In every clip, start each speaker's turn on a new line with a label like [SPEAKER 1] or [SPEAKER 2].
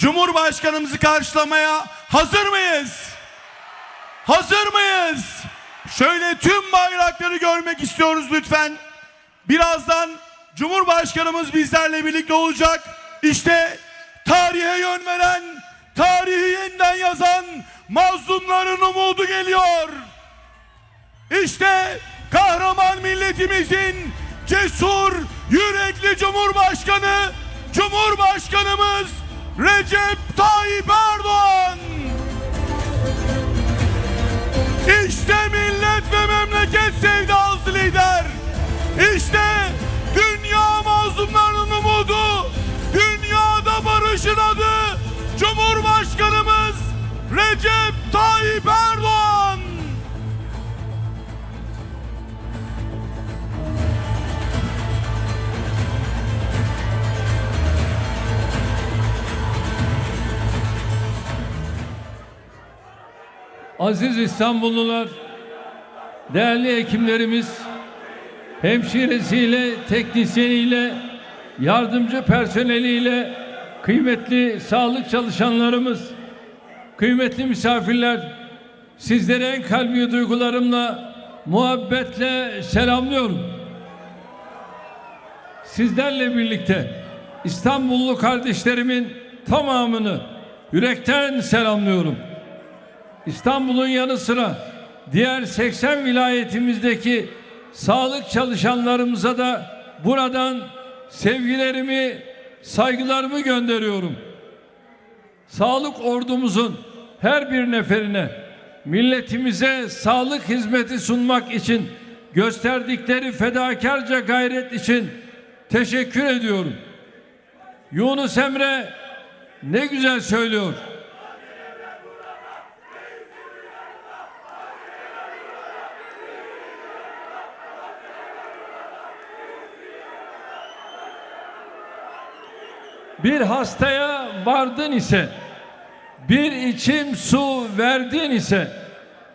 [SPEAKER 1] Cumhurbaşkanımızı karşılamaya hazır mıyız? Hazır mıyız? Şöyle tüm bayrakları görmek istiyoruz lütfen. Birazdan Cumhurbaşkanımız bizlerle birlikte olacak. İşte tarihe yön veren, tarihi yeniden yazan mazlumların umudu geliyor. İşte kahraman milletimizin cesur, yürekli Cumhurbaşkanı, Cumhurbaşkanımız Recep Tayyip Erdoğan. İşte millet ve memleket sevdalısı lider. İşte dünya mazlumlarının umudu, dünyada barışın adı Cumhurbaşkanımız Recep Tayyip Erdoğan.
[SPEAKER 2] Aziz İstanbullular, değerli hekimlerimiz, hemşiresiyle, teknisyeniyle, yardımcı personeliyle, kıymetli sağlık çalışanlarımız, kıymetli misafirler, sizleri en kalbi duygularımla, muhabbetle selamlıyorum. Sizlerle birlikte İstanbullu kardeşlerimin tamamını yürekten selamlıyorum. İstanbul'un yanı sıra diğer 80 vilayetimizdeki sağlık çalışanlarımıza da buradan sevgilerimi, saygılarımı gönderiyorum. Sağlık ordumuzun her bir neferine milletimize sağlık hizmeti sunmak için gösterdikleri fedakarca gayret için teşekkür ediyorum. Yunus Emre ne güzel söylüyor. Bir hastaya vardın ise, bir içim su verdin ise,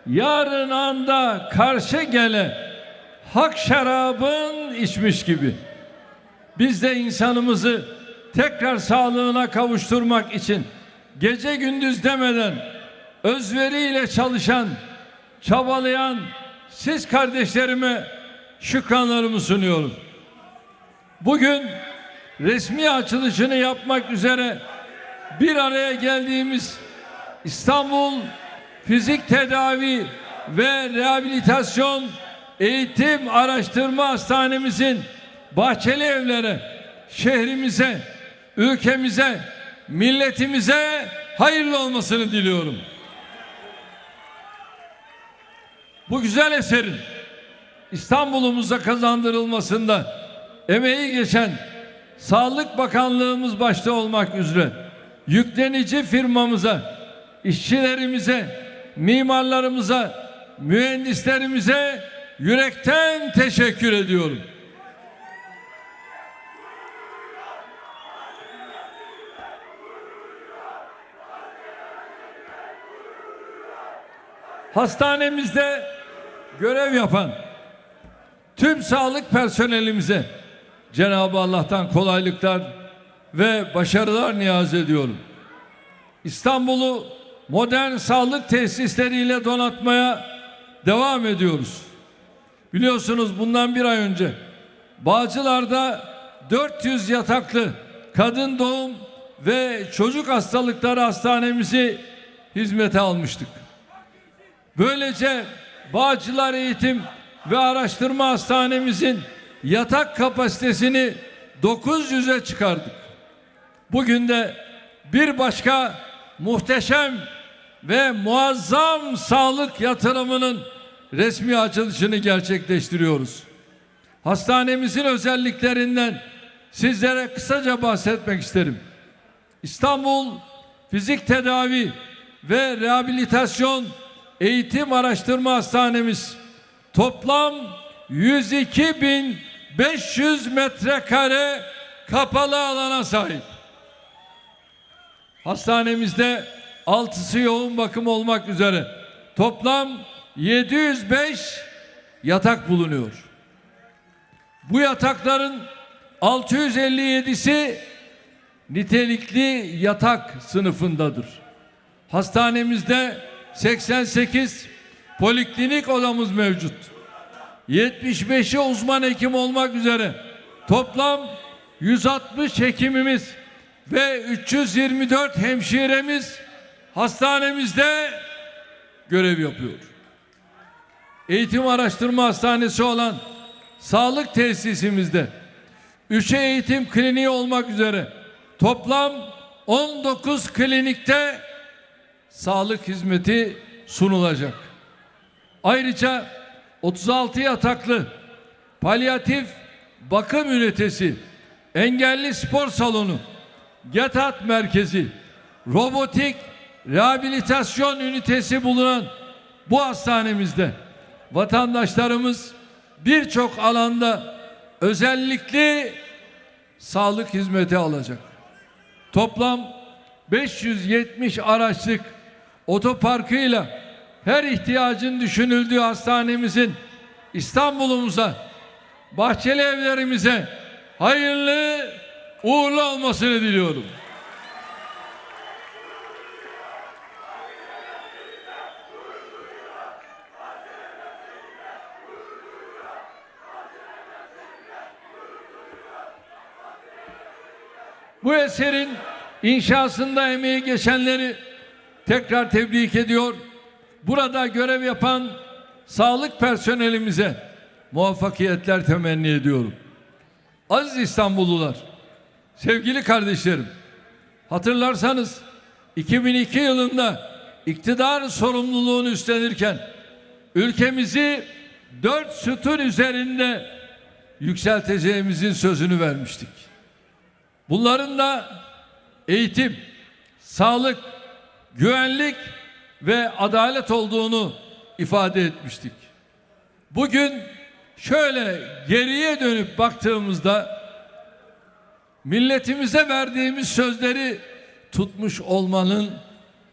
[SPEAKER 2] yarın anda karşı gele, hak şarabın içmiş gibi. Biz de insanımızı tekrar sağlığına kavuşturmak için gece gündüz demeden özveriyle çalışan, çabalayan siz kardeşlerime şükranlarımı sunuyorum. Bugün resmi açılışını yapmak üzere bir araya geldiğimiz İstanbul Fizik Tedavi ve Rehabilitasyon Eğitim Araştırma Hastanemizin Bahçeli Evlere şehrimize, ülkemize, milletimize hayırlı olmasını diliyorum. Bu güzel eserin İstanbul'umuza kazandırılmasında emeği geçen Sağlık Bakanlığımız başta olmak üzere yüklenici firmamıza, işçilerimize, mimarlarımıza, mühendislerimize yürekten teşekkür ediyorum. Hastanemizde görev yapan tüm sağlık personelimize Cenab-ı Allah'tan kolaylıklar ve başarılar niyaz ediyorum. İstanbul'u modern sağlık tesisleriyle donatmaya devam ediyoruz. Biliyorsunuz bundan bir ay önce Bağcılar'da 400 yataklı kadın doğum ve çocuk hastalıkları hastanemizi hizmete almıştık. Böylece Bağcılar Eğitim ve Araştırma Hastanemizin yatak kapasitesini 900'e çıkardık. Bugün de bir başka muhteşem ve muazzam sağlık yatırımının resmi açılışını gerçekleştiriyoruz. Hastanemizin özelliklerinden sizlere kısaca bahsetmek isterim. İstanbul Fizik Tedavi ve Rehabilitasyon Eğitim Araştırma Hastanemiz toplam 102.500 metrekare kapalı alana sahip. Hastanemizde altısı yoğun bakım olmak üzere toplam 705 yatak bulunuyor. Bu yatakların 657'si nitelikli yatak sınıfındadır. Hastanemizde 88 poliklinik odamız mevcut. 75'i uzman hekim olmak üzere toplam 160 hekimimiz ve 324 hemşiremiz hastanemizde görev yapıyor. Eğitim Araştırma Hastanesi olan sağlık tesisimizde 3'e eğitim kliniği olmak üzere toplam 19 klinikte sağlık hizmeti sunulacak. Ayrıca 36 yataklı palyatif bakım ünitesi, engelli spor salonu, GETAT merkezi, robotik rehabilitasyon ünitesi bulunan bu hastanemizde vatandaşlarımız birçok alanda özellikle sağlık hizmeti alacak. Toplam 570 araçlık otoparkıyla her ihtiyacın düşünüldüğü hastanemizin İstanbul'umuza, bahçeli evlerimize hayırlı uğurlu olmasını diliyorum. Bu eserin inşasında emeği geçenleri tekrar tebrik ediyor. Burada görev yapan sağlık personelimize muvaffakiyetler temenni ediyorum. Aziz İstanbullular, sevgili kardeşlerim, hatırlarsanız 2002 yılında iktidar sorumluluğunu üstlenirken ülkemizi dört sütun üzerinde yükselteceğimizin sözünü vermiştik. Bunların da eğitim, sağlık, güvenlik ve adalet olduğunu ifade etmiştik. Bugün şöyle geriye dönüp baktığımızda milletimize verdiğimiz sözleri tutmuş olmanın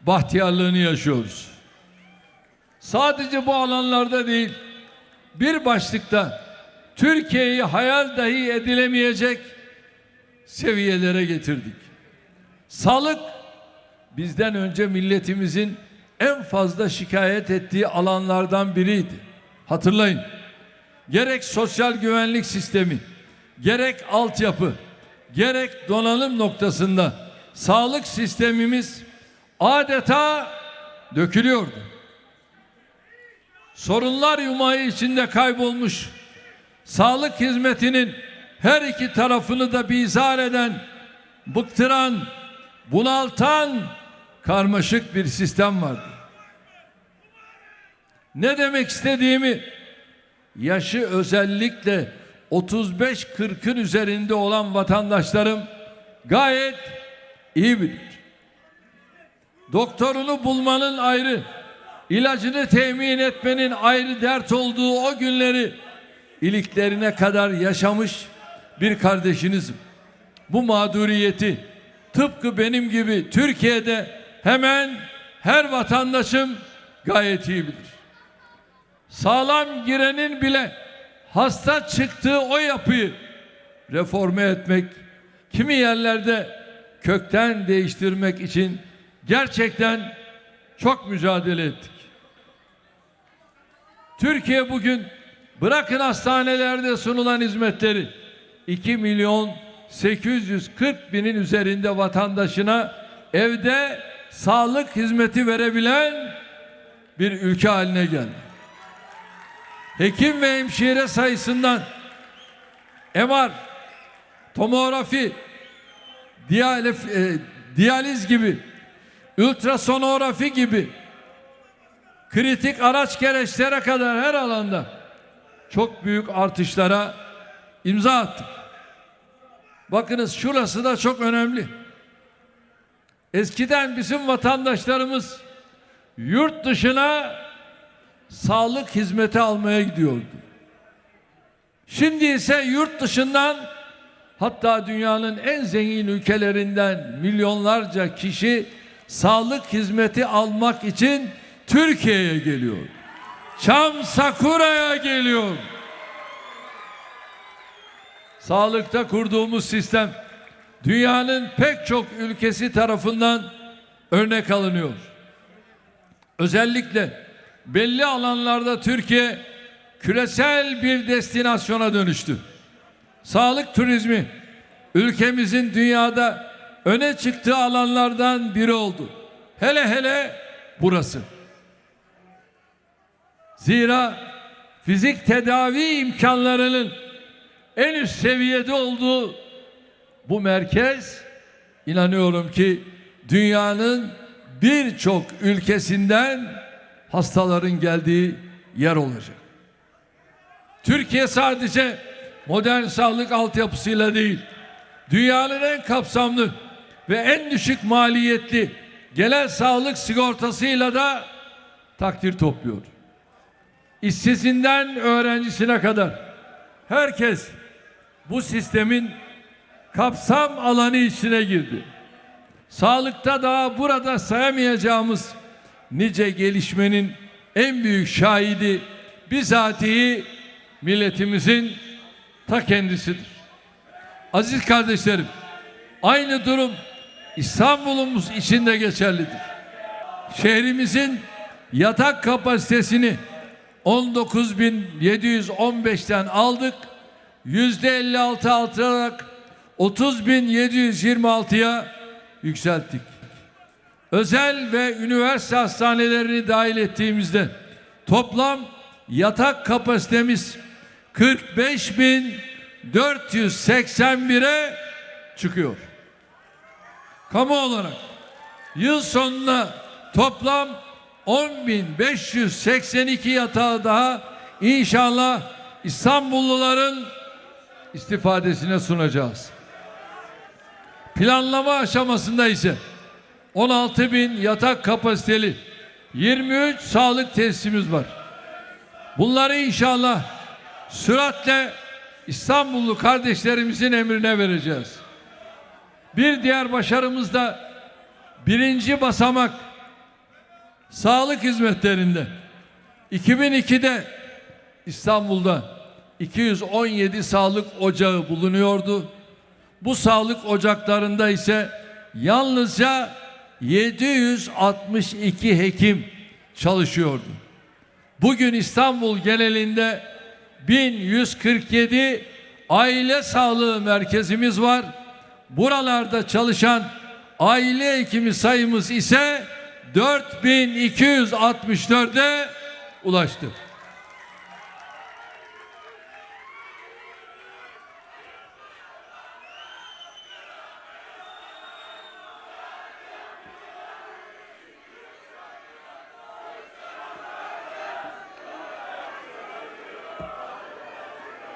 [SPEAKER 2] bahtiyarlığını yaşıyoruz. Sadece bu alanlarda değil, bir başlıkta Türkiye'yi hayal dahi edilemeyecek seviyelere getirdik. Sağlık bizden önce milletimizin en fazla şikayet ettiği alanlardan biriydi. Hatırlayın. Gerek sosyal güvenlik sistemi, gerek altyapı, gerek donanım noktasında sağlık sistemimiz adeta dökülüyordu. Sorunlar yumağı içinde kaybolmuş sağlık hizmetinin her iki tarafını da bizar eden, bıktıran, bunaltan karmaşık bir sistem vardı. Ne demek istediğimi yaşı özellikle 35-40'ın üzerinde olan vatandaşlarım gayet iyi bilir. Doktorunu bulmanın ayrı, ilacını temin etmenin ayrı dert olduğu o günleri iliklerine kadar yaşamış bir kardeşinizim. Bu mağduriyeti tıpkı benim gibi Türkiye'de hemen her vatandaşım gayet iyi bilir. Sağlam girenin bile hasta çıktığı o yapıyı reforme etmek, kimi yerlerde kökten değiştirmek için gerçekten çok mücadele ettik. Türkiye bugün bırakın hastanelerde sunulan hizmetleri 2 milyon 840 binin üzerinde vatandaşına evde sağlık hizmeti verebilen bir ülke haline geldi. Hekim ve hemşire sayısından MR, tomografi, diyalif, e, diyaliz gibi, ultrasonografi gibi kritik araç gereçlere kadar her alanda çok büyük artışlara imza attık. Bakınız şurası da çok önemli. Eskiden bizim vatandaşlarımız yurt dışına sağlık hizmeti almaya gidiyordu. Şimdi ise yurt dışından hatta dünyanın en zengin ülkelerinden milyonlarca kişi sağlık hizmeti almak için Türkiye'ye geliyor. Çam Sakura'ya geliyor. Sağlıkta kurduğumuz sistem dünyanın pek çok ülkesi tarafından örnek alınıyor. Özellikle belli alanlarda Türkiye küresel bir destinasyona dönüştü. Sağlık turizmi ülkemizin dünyada öne çıktığı alanlardan biri oldu. Hele hele burası. Zira fizik tedavi imkanlarının en üst seviyede olduğu bu merkez inanıyorum ki dünyanın birçok ülkesinden hastaların geldiği yer olacak. Türkiye sadece modern sağlık altyapısıyla değil, dünyanın en kapsamlı ve en düşük maliyetli genel sağlık sigortasıyla da takdir topluyor. İşsizinden öğrencisine kadar herkes bu sistemin kapsam alanı içine girdi. Sağlıkta daha burada sayamayacağımız nice gelişmenin en büyük şahidi bizatihi milletimizin ta kendisidir. Aziz kardeşlerim, aynı durum İstanbul'umuz için de geçerlidir. Şehrimizin yatak kapasitesini 19.715'ten aldık. Yüzde 56 artırarak 30.726'ya yükselttik. Özel ve üniversite hastanelerini dahil ettiğimizde toplam yatak kapasitemiz 45.481'e çıkıyor. Kamu olarak yıl sonuna toplam 10.582 yatağı daha inşallah İstanbulluların istifadesine sunacağız. Planlama aşamasında ise 16 bin yatak kapasiteli 23 sağlık tesisimiz var. Bunları inşallah süratle İstanbullu kardeşlerimizin emrine vereceğiz. Bir diğer başarımız da birinci basamak sağlık hizmetlerinde 2002'de İstanbul'da 217 sağlık ocağı bulunuyordu. Bu sağlık ocaklarında ise yalnızca 762 hekim çalışıyordu. Bugün İstanbul genelinde 1147 aile sağlığı merkezimiz var. Buralarda çalışan aile hekimi sayımız ise 4264'e ulaştı.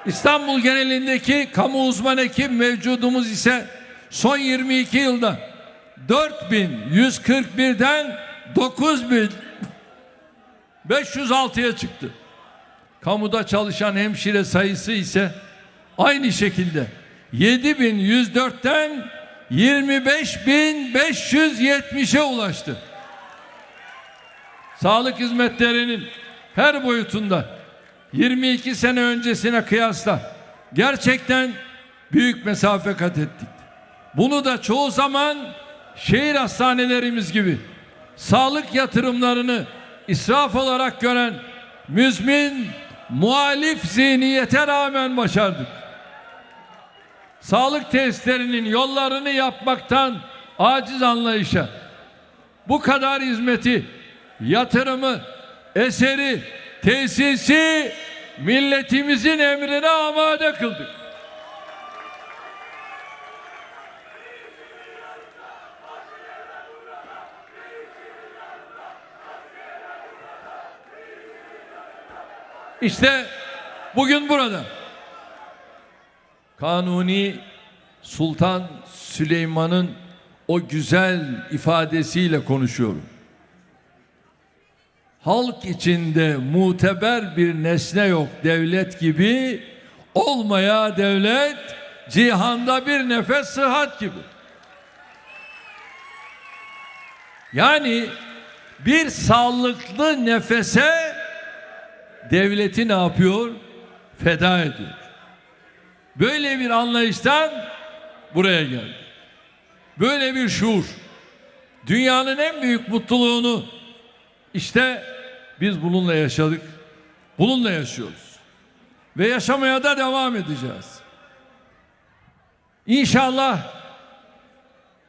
[SPEAKER 2] İstanbul genelindeki kamu uzman hekim mevcudumuz ise son 22 yılda 4141'den 9506'ya çıktı. Kamuda çalışan hemşire sayısı ise aynı şekilde 7104'ten 25570'e ulaştı. Sağlık hizmetlerinin her boyutunda 22 sene öncesine kıyasla gerçekten büyük mesafe kat ettik. Bunu da çoğu zaman şehir hastanelerimiz gibi sağlık yatırımlarını israf olarak gören müzmin muhalif zihniyete rağmen başardık. Sağlık tesislerinin yollarını yapmaktan aciz anlayışa bu kadar hizmeti, yatırımı, eseri, tesisi milletimizin emrine amade kıldık. İşte bugün burada Kanuni Sultan Süleyman'ın o güzel ifadesiyle konuşuyorum. Halk içinde muteber bir nesne yok devlet gibi olmaya devlet cihanda bir nefes sıhhat gibi. Yani bir sağlıklı nefese devleti ne yapıyor? Feda ediyor. Böyle bir anlayıştan buraya geldi. böyle bir şuur dünyanın en büyük mutluluğunu işte biz bununla yaşadık. Bununla yaşıyoruz. Ve yaşamaya da devam edeceğiz. İnşallah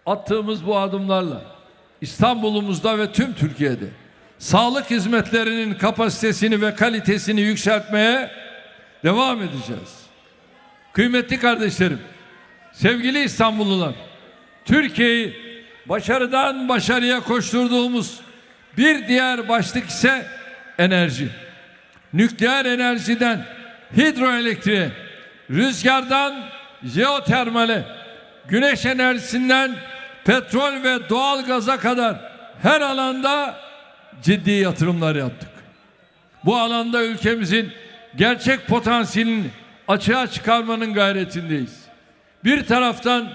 [SPEAKER 2] attığımız bu adımlarla İstanbul'umuzda ve tüm Türkiye'de sağlık hizmetlerinin kapasitesini ve kalitesini yükseltmeye devam edeceğiz. Kıymetli kardeşlerim, sevgili İstanbullular, Türkiye'yi başarıdan başarıya koşturduğumuz bir diğer başlık ise enerji. Nükleer enerjiden hidroelektriğe, rüzgardan jeotermale, güneş enerjisinden petrol ve doğal gaza kadar her alanda ciddi yatırımlar yaptık. Bu alanda ülkemizin gerçek potansiyelini açığa çıkarmanın gayretindeyiz. Bir taraftan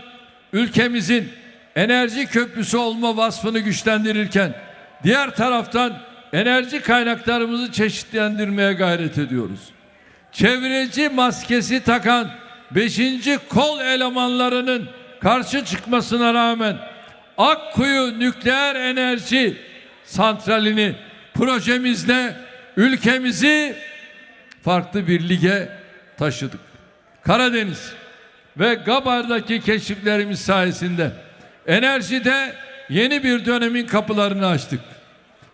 [SPEAKER 2] ülkemizin enerji köprüsü olma vasfını güçlendirirken diğer taraftan enerji kaynaklarımızı çeşitlendirmeye gayret ediyoruz. Çevreci maskesi takan 5. kol elemanlarının karşı çıkmasına rağmen Akkuyu nükleer enerji santralini projemizle ülkemizi farklı bir lige taşıdık. Karadeniz ve Gabar'daki keşiflerimiz sayesinde enerjide yeni bir dönemin kapılarını açtık.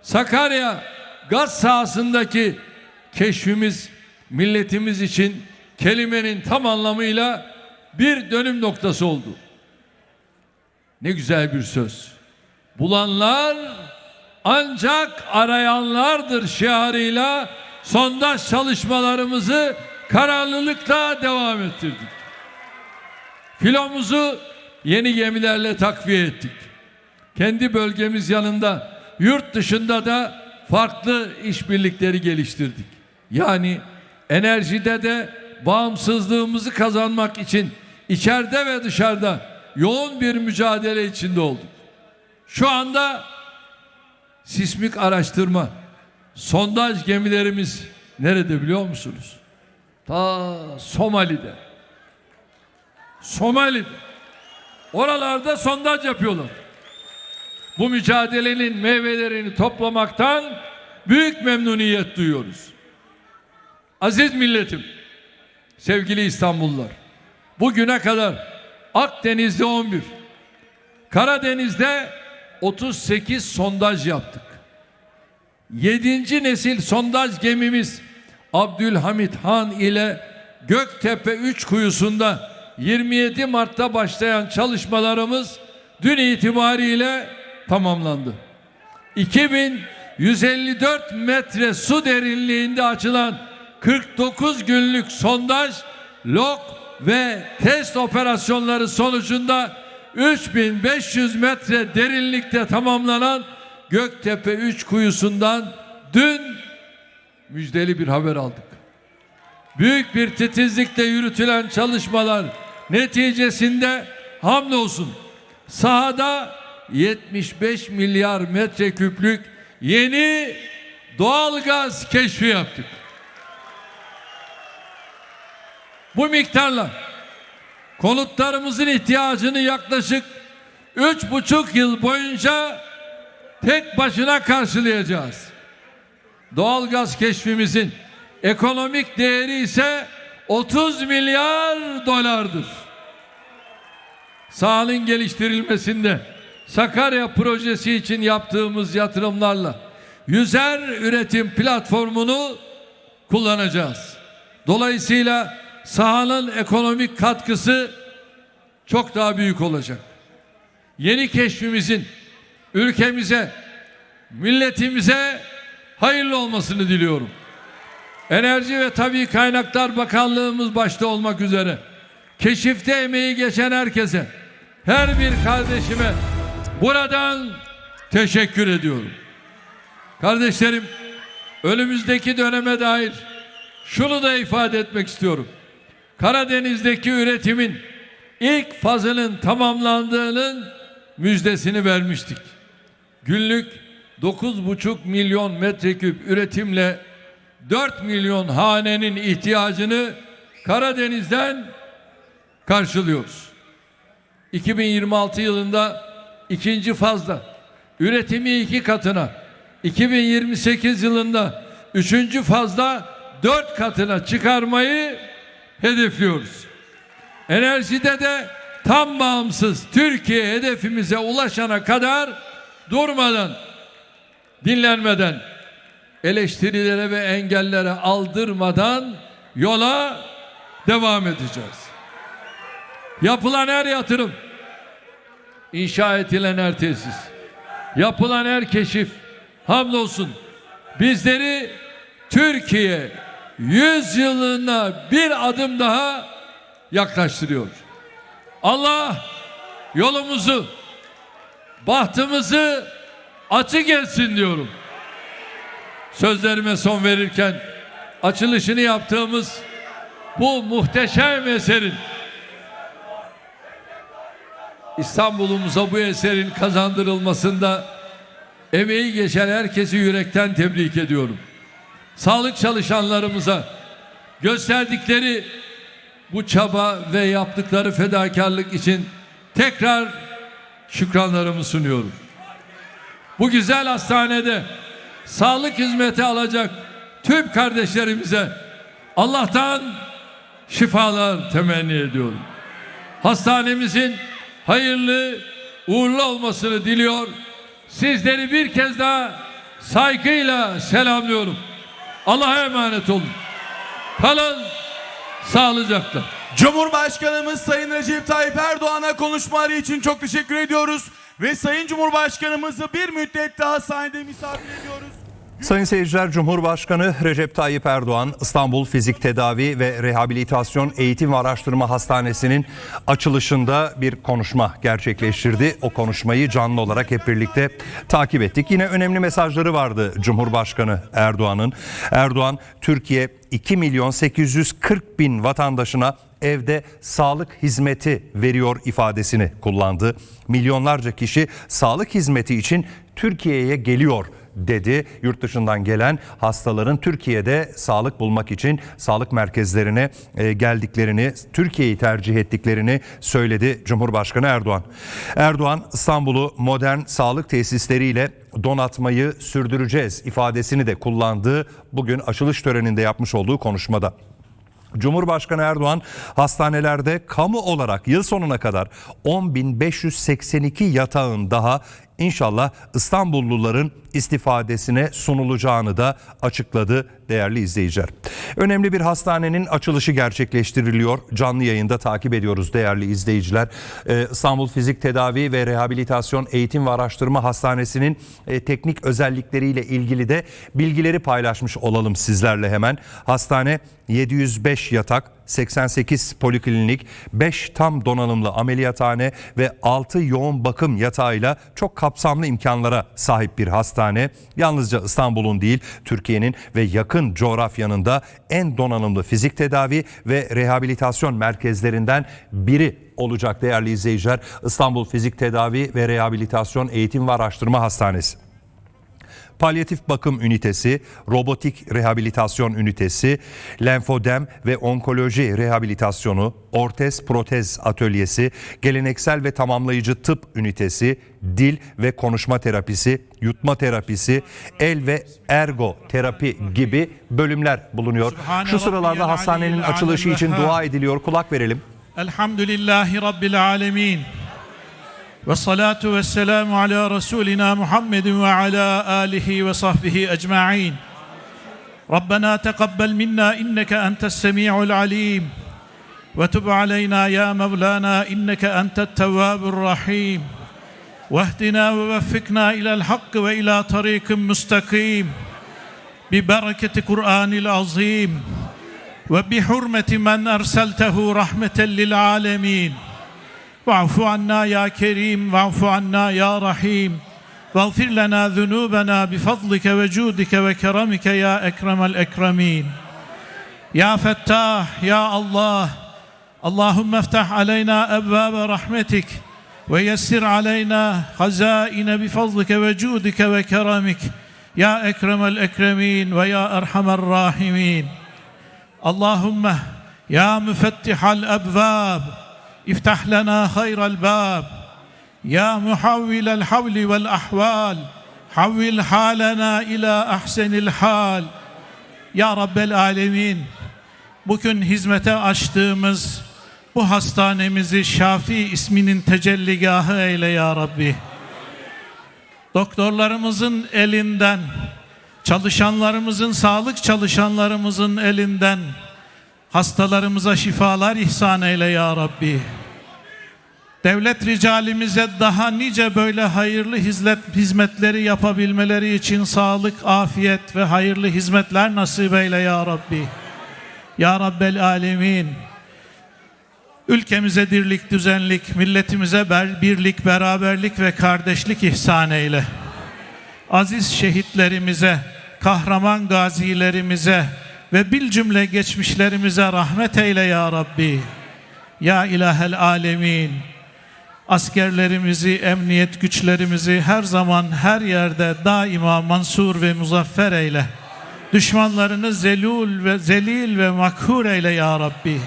[SPEAKER 2] Sakarya gaz sahasındaki keşfimiz milletimiz için kelimenin tam anlamıyla bir dönüm noktası oldu. Ne güzel bir söz. Bulanlar ancak arayanlardır şiarıyla sondaj çalışmalarımızı kararlılıkla devam ettirdik. Filomuzu yeni gemilerle takviye ettik. Kendi bölgemiz yanında yurt dışında da farklı işbirlikleri geliştirdik. Yani enerjide de bağımsızlığımızı kazanmak için içeride ve dışarıda yoğun bir mücadele içinde olduk. Şu anda sismik araştırma, sondaj gemilerimiz nerede biliyor musunuz? Ta Somali'de. Somali'de. Oralarda sondaj yapıyorlar. Bu mücadelenin meyvelerini toplamaktan büyük memnuniyet duyuyoruz. Aziz milletim, sevgili İstanbullular, bugüne kadar Akdeniz'de 11, Karadeniz'de 38 sondaj yaptık. 7. nesil sondaj gemimiz Abdülhamit Han ile Göktepe 3 kuyusunda 27 Mart'ta başlayan çalışmalarımız dün itibariyle tamamlandı. 2154 metre su derinliğinde açılan 49 günlük sondaj, lok ve test operasyonları sonucunda 3500 metre derinlikte tamamlanan Göktepe 3 kuyusundan dün müjdeli bir haber aldık. Büyük bir titizlikle yürütülen çalışmalar neticesinde hamdolsun sahada 75 milyar metreküplük yeni doğal gaz keşfi yaptık. Bu miktarla konutlarımızın ihtiyacını yaklaşık üç buçuk yıl boyunca tek başına karşılayacağız. Doğalgaz keşfimizin ekonomik değeri ise 30 milyar dolardır. Sahanın geliştirilmesinde Sakarya projesi için yaptığımız yatırımlarla yüzer üretim platformunu kullanacağız. Dolayısıyla sahanın ekonomik katkısı çok daha büyük olacak. Yeni keşfimizin ülkemize, milletimize hayırlı olmasını diliyorum. Enerji ve Tabii Kaynaklar Bakanlığımız başta olmak üzere keşifte emeği geçen herkese, her bir kardeşime buradan teşekkür ediyorum. Kardeşlerim, önümüzdeki döneme dair şunu da ifade etmek istiyorum. Karadeniz'deki üretimin ilk fazının tamamlandığının müjdesini vermiştik. Günlük 9,5 milyon metreküp üretimle 4 milyon hanenin ihtiyacını Karadeniz'den karşılıyoruz. 2026 yılında ikinci fazla üretimi iki katına 2028 yılında üçüncü fazla dört katına çıkarmayı hedefliyoruz. Enerjide de tam bağımsız Türkiye hedefimize ulaşana kadar durmadan, dinlenmeden, eleştirilere ve engellere aldırmadan yola devam edeceğiz. Yapılan her yatırım, inşa edilen her tesis, yapılan her keşif, hamdolsun bizleri Türkiye 100 yılına bir adım daha yaklaştırıyor. Allah yolumuzu, bahtımızı açık etsin diyorum. Sözlerime son verirken açılışını yaptığımız bu muhteşem eserin İstanbul'umuza bu eserin kazandırılmasında emeği geçen herkesi yürekten tebrik ediyorum. Sağlık çalışanlarımıza gösterdikleri bu çaba ve yaptıkları fedakarlık için tekrar şükranlarımı sunuyorum. Bu güzel hastanede sağlık hizmeti alacak tüm kardeşlerimize Allah'tan şifalar temenni ediyorum. Hastanemizin hayırlı, uğurlu olmasını diliyor. Sizleri bir kez daha saygıyla selamlıyorum. Allah'a emanet olun. Kalın sağlıcakla.
[SPEAKER 1] Cumhurbaşkanımız Sayın Recep Tayyip Erdoğan'a konuşmaları için çok teşekkür ediyoruz. Ve Sayın Cumhurbaşkanımızı bir müddet daha sahnede misafir ediyoruz.
[SPEAKER 3] Sayın seyirciler Cumhurbaşkanı Recep Tayyip Erdoğan İstanbul Fizik Tedavi ve Rehabilitasyon Eğitim ve Araştırma Hastanesi'nin açılışında bir konuşma gerçekleştirdi. O konuşmayı canlı olarak hep birlikte takip ettik. Yine önemli mesajları vardı Cumhurbaşkanı Erdoğan'ın. Erdoğan Türkiye 2 milyon 840 bin vatandaşına evde sağlık hizmeti veriyor ifadesini kullandı. Milyonlarca kişi sağlık hizmeti için Türkiye'ye geliyor dedi. Yurt dışından gelen hastaların Türkiye'de sağlık bulmak için sağlık merkezlerine e, geldiklerini, Türkiye'yi tercih ettiklerini söyledi Cumhurbaşkanı Erdoğan. Erdoğan İstanbul'u modern sağlık tesisleriyle donatmayı sürdüreceğiz ifadesini de kullandığı bugün açılış töreninde yapmış olduğu konuşmada. Cumhurbaşkanı Erdoğan hastanelerde kamu olarak yıl sonuna kadar 10.582 yatağın daha inşallah İstanbulluların istifadesine sunulacağını da açıkladı değerli izleyiciler. Önemli bir hastanenin açılışı gerçekleştiriliyor. Canlı yayında takip ediyoruz değerli izleyiciler. Ee, İstanbul Fizik Tedavi ve Rehabilitasyon Eğitim ve Araştırma Hastanesi'nin e, teknik özellikleriyle ilgili de bilgileri paylaşmış olalım sizlerle hemen. Hastane 705 yatak, 88 poliklinik, 5 tam donanımlı ameliyathane ve 6 yoğun bakım yatağıyla çok kapsamlı imkanlara sahip bir hastane. Yalnızca İstanbul'un değil, Türkiye'nin ve yakın coğrafyanın da en donanımlı fizik tedavi ve rehabilitasyon merkezlerinden biri olacak değerli izleyiciler. İstanbul Fizik Tedavi ve Rehabilitasyon Eğitim ve Araştırma Hastanesi palyatif bakım ünitesi, robotik rehabilitasyon ünitesi, lenfodem ve onkoloji rehabilitasyonu, ortez protez atölyesi, geleneksel ve tamamlayıcı tıp ünitesi, dil ve konuşma terapisi, yutma terapisi, el ve ergo terapi gibi bölümler bulunuyor. Şu sıralarda hastanenin açılışı için dua ediliyor. Kulak verelim.
[SPEAKER 4] Elhamdülillahi Rabbil alemin. والصلاة والسلام على رسولنا محمد وعلى آله وصحبه أجمعين. ربنا تقبل منا إنك أنت السميع العليم. وتب علينا يا مولانا إنك أنت التواب الرحيم. واهدنا ووفقنا إلى الحق وإلى طريق مستقيم. ببركة قرآن العظيم. وبحرمة من أرسلته رحمة للعالمين. واعف عنا يا كريم واعف عنا يا رحيم. واغفر لنا ذنوبنا بفضلك وجودك وكرمك يا أكرم الأكرمين. يا فتاح يا الله اللهم افتح علينا أبواب رحمتك ويسر علينا خزائن بفضلك وجودك وكرمك يا أكرم الأكرمين ويا أرحم الراحمين. اللهم يا مفتح الأبواب افتح لنا خير الباب يا محول الحول والأحوال حول حالنا إلى أحسن الحال Ya Rabbel Alemin bugün hizmete açtığımız bu hastanemizi Şafi isminin tecelligahı eyle ya Rabbi. Doktorlarımızın elinden, çalışanlarımızın, sağlık çalışanlarımızın elinden hastalarımıza şifalar ihsan eyle ya Rabbi. Devlet ricalimize daha nice böyle hayırlı hizmet, hizmetleri yapabilmeleri için sağlık, afiyet ve hayırlı hizmetler nasip eyle ya Rabbi. Ya Rabbel Alemin. Ülkemize dirlik, düzenlik, milletimize ber- birlik, beraberlik ve kardeşlik ihsan eyle. Aziz şehitlerimize, kahraman gazilerimize ve bil cümle geçmişlerimize rahmet eyle ya Rabbi. Ya ilahel alemin. Askerlerimizi, emniyet güçlerimizi her zaman her yerde daima mansur ve muzaffer eyle. Düşmanlarını zelul ve zelil ve makhur eyle ya Rabbi.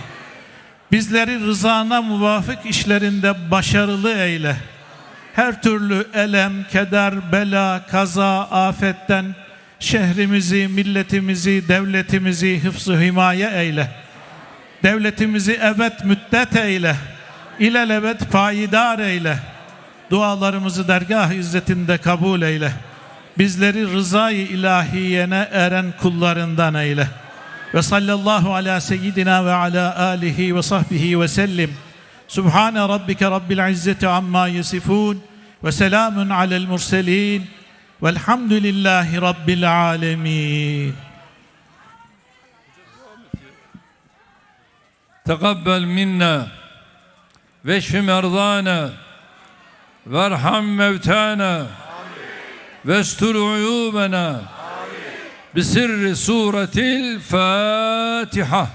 [SPEAKER 4] Bizleri rızana muvafık işlerinde başarılı eyle. Her türlü elem, keder, bela, kaza, afetten şehrimizi, milletimizi, devletimizi hıfzı himaye eyle. Devletimizi ebed müddet eyle İlelebet payidar eyle. Dualarımızı dergah izzetinde kabul eyle. Bizleri rızayı ilahiyene eren kullarından eyle. Ve sallallahu ala seyyidina ve ala alihi ve sahbihi ve sellim. Subhane rabbike rabbil izzeti amma yasifun. Ve selamun alel murselin. Velhamdülillahi rabbil alemin.
[SPEAKER 2] تقبل منا واشف مرضانا وارحم موتانا واستر عيوبنا بسر سورة الفاتحة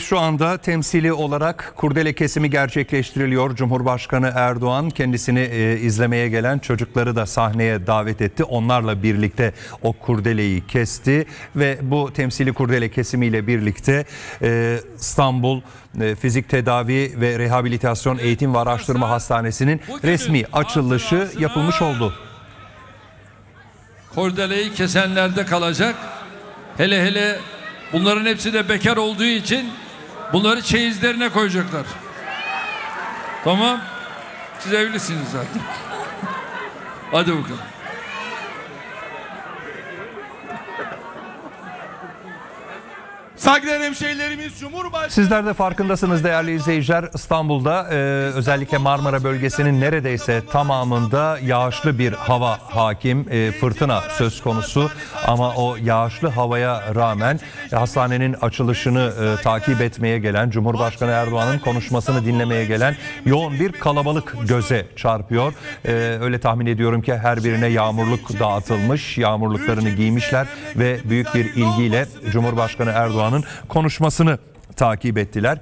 [SPEAKER 3] Şu anda temsili olarak kurdele kesimi gerçekleştiriliyor. Cumhurbaşkanı Erdoğan kendisini e, izlemeye gelen çocukları da sahneye davet etti. Onlarla birlikte o kurdeleyi kesti ve bu temsili kurdele kesimiyle birlikte e, İstanbul e, Fizik Tedavi ve Rehabilitasyon Eğitim ve Araştırma Hastanesi'nin resmi açılışı yapılmış oldu.
[SPEAKER 2] Kordeleyi kesenlerde kalacak. Hele hele bunların hepsi de bekar olduğu için bunları çeyizlerine koyacaklar. Tamam. Siz evlisiniz zaten. Hadi bakalım.
[SPEAKER 1] Saygıdeğer hemşehrilerimiz Cumhurbaşkanı
[SPEAKER 3] Sizler de farkındasınız değerli izleyiciler. İstanbul'da e, özellikle Marmara bölgesinin neredeyse tamamında yağışlı bir hava hakim. E, fırtına söz konusu ama o yağışlı havaya rağmen e, hastanenin açılışını e, takip etmeye gelen Cumhurbaşkanı Erdoğan'ın konuşmasını dinlemeye gelen yoğun bir kalabalık göze çarpıyor. E, öyle tahmin ediyorum ki her birine yağmurluk dağıtılmış. Yağmurluklarını giymişler ve büyük bir ilgiyle Cumhurbaşkanı Erdoğan'ın konuşmasını takip ettiler.